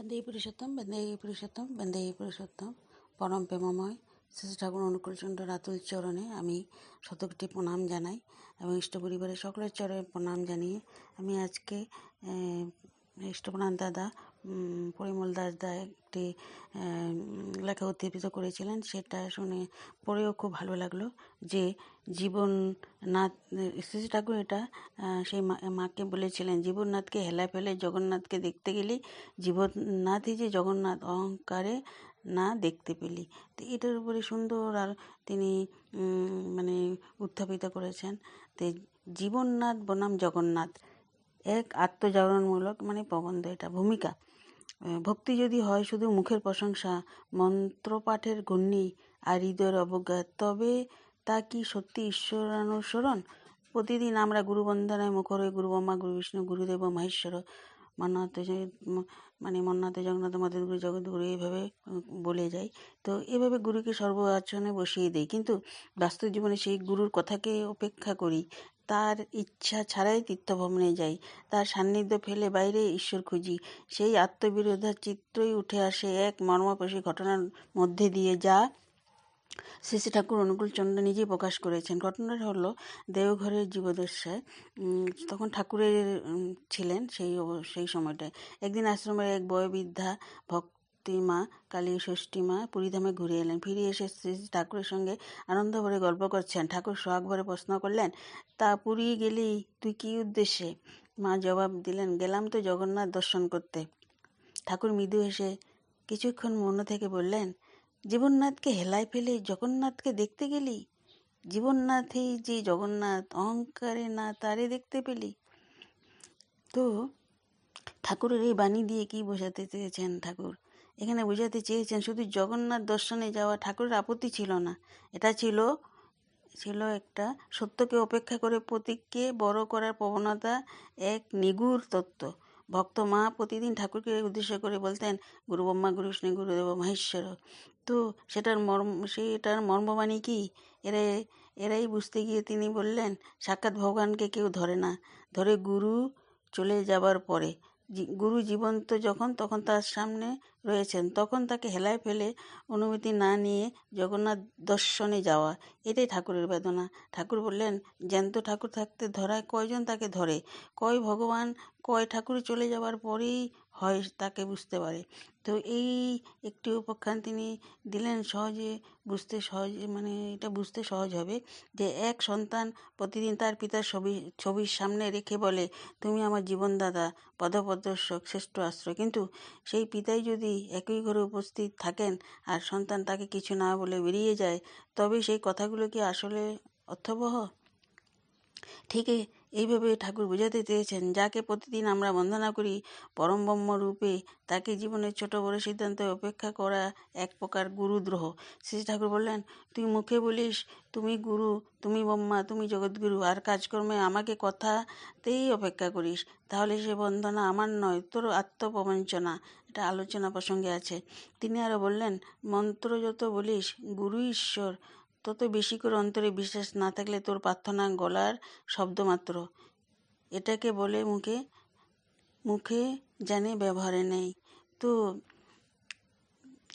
বন্দে পুরুষোত্তম বন্দে পুরুষোত্তম বন্দে পুরুষোত্তম পরম প্রেমময় শ্রী ঠাকুর অনুকূলচন্দ্র রাতুল চরণে আমি শতকটি প্রণাম জানাই এবং ইষ্ট পরিবারের সকলের চরণে প্রণাম জানিয়ে আমি আজকে ইষ্টপ্রাণ দাদা পরিমল দাস দা একটি লেখা উদ্দীপিত করেছিলেন। সেটা শুনে পড়েও খুব ভালো লাগল যে জীবন নাথ, শ্রী ঠাকুর এটা সেই মাকে বলেছিলেন জীবননাথকে হেলা ফেলে জগন্নাথকে দেখতে গেলি জীবননাথই যে জগন্নাথ অহংকারে না দেখতে পেলি। তো এটার উপরে সুন্দর আর তিনি মানে উত্থাপিত করেছেন তো জীবননাথ বনাম জগন্নাথ। এক আত্মজাগরণমূলক মানে প্রবন্ধ এটা, ভূমিকা। ভক্তি যদি হয় শুধু মুখের প্রশংসা, মন্ত্রপাঠের ঘূর্ণি আর হৃদয়ের অবজ্ঞা তবে তা কি সত্যি ঈশ্বরানুসরণ? প্রতিদিন আমরা গুরু বন্দনায় মুখর হয়ে গুরু ব্রহ্মা গুরু বিষ্ণু গুরুদেব মহেশ্বর মানে মন্নাথ জগন্নাথ মদের গুরু জগৎগুরু এইভাবে বলে যাই তো এভাবে গুরুকে সর্ব আচরণে বসিয়ে দেই কিন্তু বাস্তব জীবনে সেই গুরুর কথাকে উপেক্ষা করি, তার ইচ্ছা ছাড়াই তীর্থভ্রমণে যাই, তার সান্নিধ্য ফেলে বাইরে ঈশ্বর খুঁজি, সেই আত্মবিরোধার চিত্রই উঠে আসে এক মর্মপোষী ঘটনার মধ্যে দিয়ে যা শ্রী শ্রী ঠাকুর অনুকূল চন্দ্র নিজেই প্রকাশ করেছেন। ঘটনাটা হলো দেওঘরের জীবদশায় তখন ঠাকুরের ছিলেন সেই সেই সময়টায়। একদিন আশ্রমের এক বয়োবৃদ্ধা ভক্তিমা কালী ষষ্ঠী মা পুরীধামে ঘুরে এলেন। ফিরে এসে শ্রী শ্রী ঠাকুরের সঙ্গে আনন্দ ভরে গল্প করছেন। ঠাকুর সোহাগ ভরে প্রশ্ন করলেন, তা পুরী গেলি তুই কি উদ্দেশ্যে? মা জবাব দিলেন, গেলাম তো জগন্নাথ দর্শন করতে। ঠাকুর মৃদু হেসে কিছুক্ষণ মন থেকে বললেন জীবননাথকে হেলায় ফেলে জগন্নাথকে দেখতে গেলি? জীবননাথই যে জগন্নাথ, অহংকারে না তারে দেখতে পেলি? তো ঠাকুরের এই বাণী দিয়ে কি বোঝাতে চেয়েছেন ঠাকুর? এখানে বোঝাতে চেয়েছেন শুধু জগন্নাথ দর্শনে যাওয়া ঠাকুরের আপত্তি ছিল না। এটা ছিল ছিল একটা সত্যকে উপেক্ষা করে প্রতীককে বড় করার প্রবণতা এক নিগুড় তত্ত্ব। ভক্ত মা প্রতিদিন ঠাকুরকে উদ্দেশ্য করে বলতেন, গুরু ব্রহ্মা, গুরু বিষ্ণু গুরুদেব মহেশ্বর। তো সেটার মর্ম, সেটার মর্মবাণী কি? এরা, এরাই বুঝতে গিয়ে তিনি বললেন, সাক্ষাৎ ভগবানকে কেউ ধরে না। ধরে গুরু চলে যাবার পরে। গুরু জীবন্ত যখন, তখন তার সামনে রয়েছেন, তখন তাকে হেলায় ফেলে অনুমতি না নিয়ে জগন্নাথ দর্শনে যাওয়া, এটাই ঠাকুরের বেদনা। ঠাকুর বললেন, জ্যান্ত ঠাকুর থাকতে ধরায় কয়জন তাকে ধরে? কয় ভগবান, কয় ঠাকুর চলে যাওয়ার পরেই হয় তাকে বুঝতে পারে। তো এই একটি উপাখ্যান তিনি দিলেন সহজে, বুঝতে সহজে মানে এটা বুঝতে সহজ হবে যে এক সন্তান প্রতিদিন তার পিতার ছবি, ছবির সামনে রেখে বলে, তুমি আমার জীবনদাতা, পদপদর্শক, শ্রেষ্ঠ আশ্রয়। কিন্তু সেই পিতাই যদি একই ঘরে উপস্থিত থাকেন আর সন্তান তাকে কিছু না বলে বেরিয়ে যায় তবে সেই কথাগুলো কি আসলে অর্থবহ? ঠিক এ- এইভাবে ঠাকুর বোঝাতে চেয়েছেন, যাকে প্রতিদিন আমরা বন্দনা করি পরম ব্রহ্ম রূপে, তাকে জীবনের ছোট বড় সিদ্ধান্তে অপেক্ষা করা এক প্রকার গুরুদ্রোহ। শ্রী ঠাকুর বললেন, তুই মুখে বলিস, তুমি গুরু, তুমি ব্রহ্মা, তুমি জগৎগুরু, আর কাজকর্মে আমাকে কথাতেই অপেক্ষা করিস। তাহলে সে বন্দনা আমার নয়, তোর আত্মপ্রবঞ্চনা। এটা আলোচনা প্রসঙ্গে আছে। তিনি আরও বললেন মন্ত্র যত বলিস, গুরু ঈশ্বর তত বেশি করে অন্তরে বিশ্বাস না থাকলে তোর প্রার্থনা গলার শব্দমাত্র এটাকে বলে মুখে মুখে জানে ব্যবহারে নেই। তো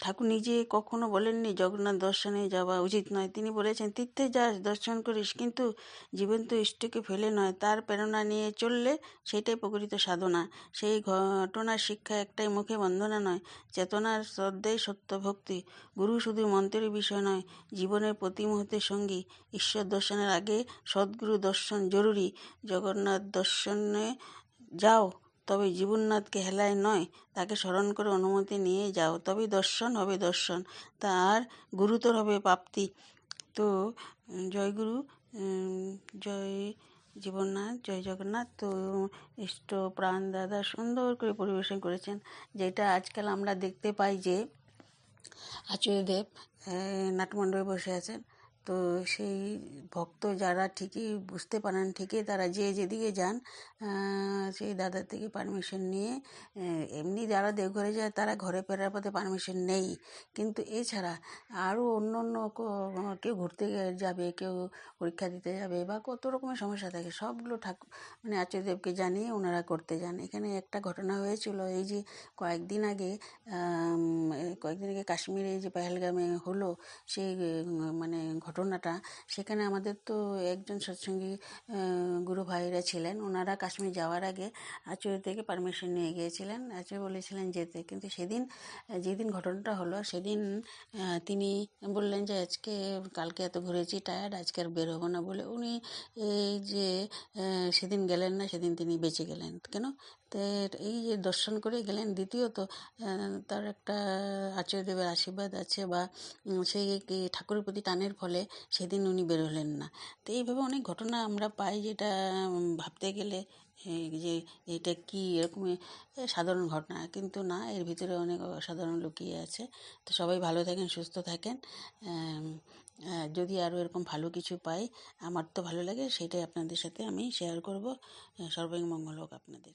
ঠাকুর নিজে কখনো বলেননি, জগন্নাথ দর্শনে যাওয়া উচিত নয়। তিনি বলেছেন, তীর্থে যাস দর্শন করিস, কিন্তু জীবন্ত ইষ্টকে ফেলে নয়। তার প্রেরণা নিয়ে চললে সেটাই প্রকৃত সাধনা। সেই ঘটনার শিক্ষা একটাই মুখে বন্দনা নয়, চেতনার শ্রদ্ধেয় সত্য ভক্তি গুরু শুধু মন্ত্রের বিষয় নয়, জীবনের প্রতি মুহূর্তের সঙ্গী। ঈশ্বর দর্শনের আগে সদ্গুরু দর্শন জরুরি। জগন্নাথ দর্শনে যাও। তবে জীবননাথকে হেলায় নয় তাকে স্মরণ করে অনুমতি নিয়ে যাও। তবে দর্শন হবে দর্শন তার গুরুতর হবে প্রাপ্তি। তো উম, জয় জীবননাথ জয় জগন্নাথ। তো ইষ্ট প্রাণ দাদা সুন্দর করে পরিবেশন করেছেন যেটা আজকাল আমরা দেখতে পাই যে আচার্যদেব নাটমণ্ডপে বসে আছেন। তো সেই ভক্ত যারা ঠিকই বুঝতে পারেন, ঠিকই তারা যে যেদিকে যান সেই দাদার থেকে পারমিশন নিয়ে এমনি যারা দেওঘরে যায় তারা ঘরে ফেরার পথে পারমিশন নেই। কিন্তু এছাড়া আরও অন্য অন্য কেউ ঘুরতে যাবে, কেউ পরীক্ষা দিতে যাবে বা কত রকমের সমস্যা থাকে, সবগুলো ঠাকুর মানে আচার্যদেবকে জানিয়ে ওনারা করতে যান। এখানে একটা ঘটনা হয়েছিল, এই যে কয়েকদিন আগে কয়েকদিন আগে কাশ্মীরে যে পেহেলগামে হলো, সেই মানে ঘটনাটা, সেখানে আমাদের তো একজন সৎসঙ্গী গুরু ভাইরা ছিলেন। ওনারা কাশ্মীর যাওয়ার আগে আচুরি থেকে পারমিশন নিয়ে গিয়েছিলেন। আচুরি বলেছিলেন যেতে। কিন্তু সেদিন যেদিন ঘটনাটা হলো, সেদিন তিনি বললেন যে, আজকে, কালকে এত ঘুরেছি, টায়ার্ড, আজকে আর বের হব না বলে। উনি এই যে সেদিন গেলেন না, সেদিন তিনি বেঁচে গেলেন। কেন? তো এই যে দর্শন করে গেলেন, দ্বিতীয়ত তার একটা আচার্যদেবের আশীর্বাদ আছে বা সেই ঠাকুরের প্রতি টানের ফলে সেদিন উনি বেরোলেন না। তো এইভাবে অনেক ঘটনা আমরা পাই যেটা ভাবতে গেলে যে এটা কি এরকম সাধারণ ঘটনা। কিন্তু না, এর ভিতরে অনেক অসাধারণ লুকিয়ে আছে। তো সবাই ভালো থাকেন, সুস্থ থাকেন। যদি আরও এরকম ভালো কিছু পাই, আমার তো ভালো লাগে, সেটাই আপনাদের সাথে আমি শেয়ার করব। সর্বাঙ্গ মঙ্গল হোক আপনাদের।